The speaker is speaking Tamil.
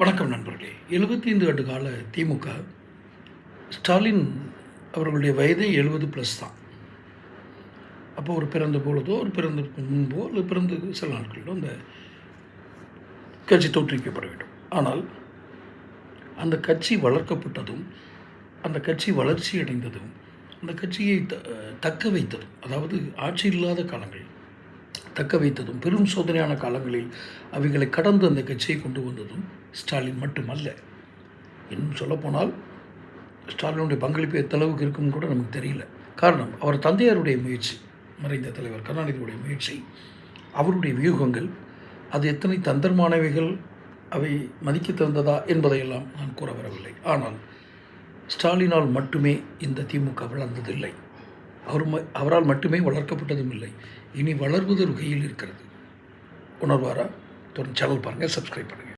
வணக்கம் நண்பர்களே. எழுபத்தி ஐந்து ஆண்டு கால திமுக ஸ்டாலின் அவர்களுடைய வயதே எழுபது ப்ளஸ் தான். அப்போ ஒரு பிறந்த பொழுதோ ஒரு பிறந்ததுக்கு முன்போ அல்லது பிறந்த சில நாட்களிலோ அந்த கட்சி தோற்றுவிக்கப்பட வேண்டும். ஆனால் அந்த கட்சி வளர்க்கப்பட்டதும் அந்த கட்சி வளர்ச்சி அடைந்ததும் அந்த கட்சியை த தக்க வைத்ததும் அதாவது ஆட்சி இல்லாத காலங்கள் தக்க வைத்ததும் பெரும் சோதனையான காலங்களில் அவைகளை கடந்து அந்த கட்சியை கொண்டு வந்ததும் ஸ்டாலின் மட்டுமல்ல. இன்னும் சொல்லப்போனால் ஸ்டாலினுடைய பங்களிப்பு எத்தளவுக்கு இருக்கும்னு கூட நமக்கு தெரியல. காரணம் அவர் தந்தையாருடைய முயற்சி மறைந்த தலைவர் கருணாநிதியுடைய முயற்சி அவருடைய வியூகங்கள் அது எத்தனை தந்திரமானவைகள் அவை மதிக்க தந்ததா என்பதையெல்லாம் நான் கூற வரவில்லை. ஆனால் ஸ்டாலினால் மட்டுமே இந்த திமுக வளர்ந்ததில்லை. அவர் ம- அவரால் மட்டுமே வளர்க்கப்பட்டதும் இல்லை. இனி வளர்வது ஒரு கையில் இருக்கிறது. உணர்வாரா? தொடர்ந்து சேனல் பாருங்கள் சப்ஸ்கிரைப் பண்ணுங்கள்